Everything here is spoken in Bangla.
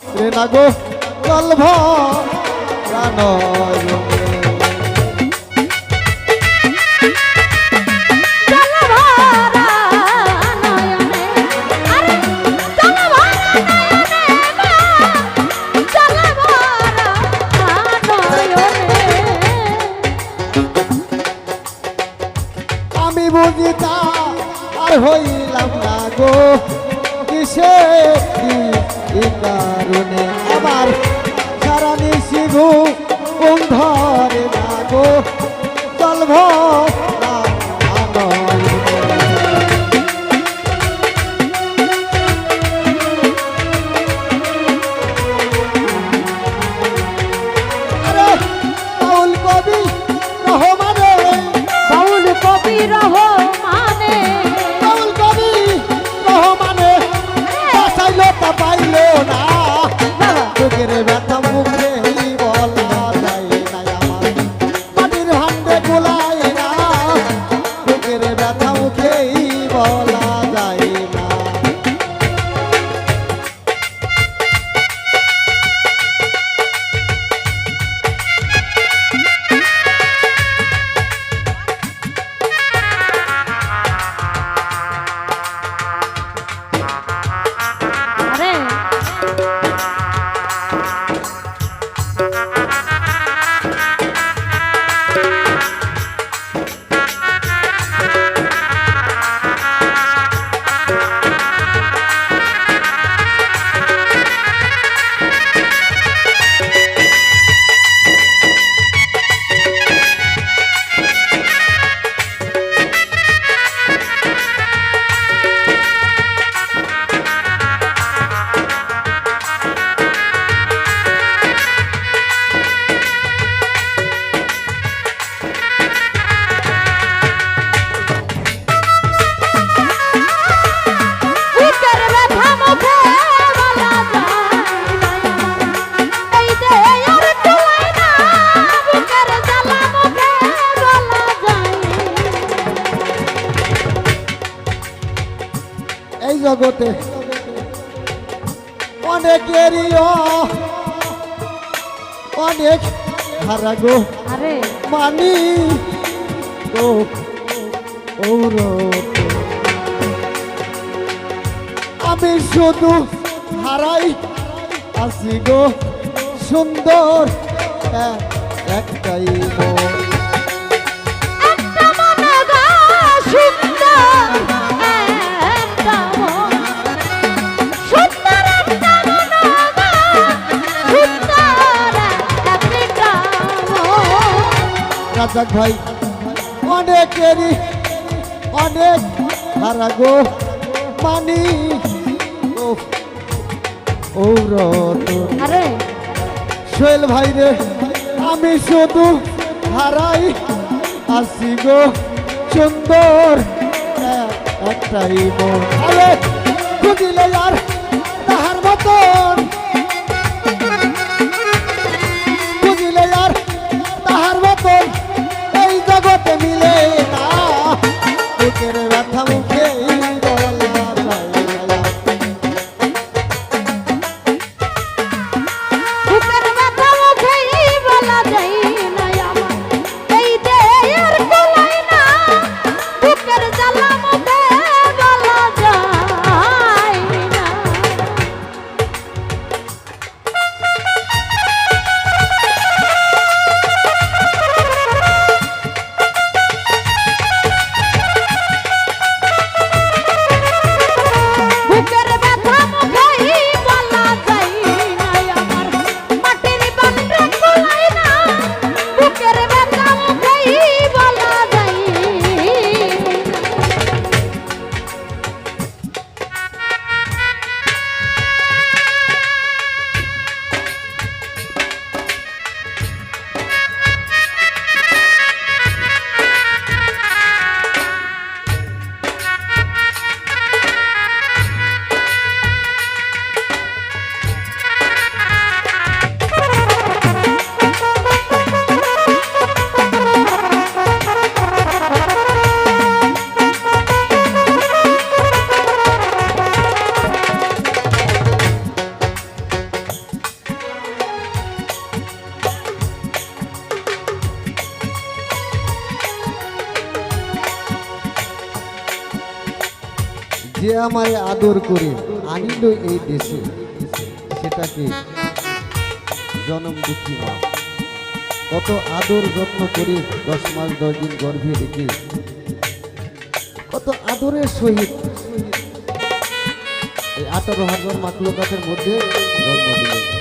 রে না গো। জল আমি বুঝি তা আর হইলাম না গো কিসে কারণে আমার সারা নিশিঘু কোন ধরে না গো কবি রহমানে বাউল কবি রহমানে এই জগতে অনেকেরই অনেক হারা গো। আরে। মানি গো আমি শুধু হারাই আসি গো সুন্দর একটাই মন। রাজাক ভাই অনেকেরই অনেক হারা গো মানি। ও আরে। সোহেল ভাই রে আমি শুধু হারাই আসি গো। সুন্দর এ- একটাই মন। আরে খুঁজিলে আর যে আমায় আদর করে আনিল এই দেশে, সেটাকে জনম দুঃখী মা। কত আদর যত্ন করে দশ মাস দশ দিন গর্ভে রেখে, কত আদরের সহিত এই আঠারো হাজার মাকলকাতের মধ্যে জন্ম দিলেন।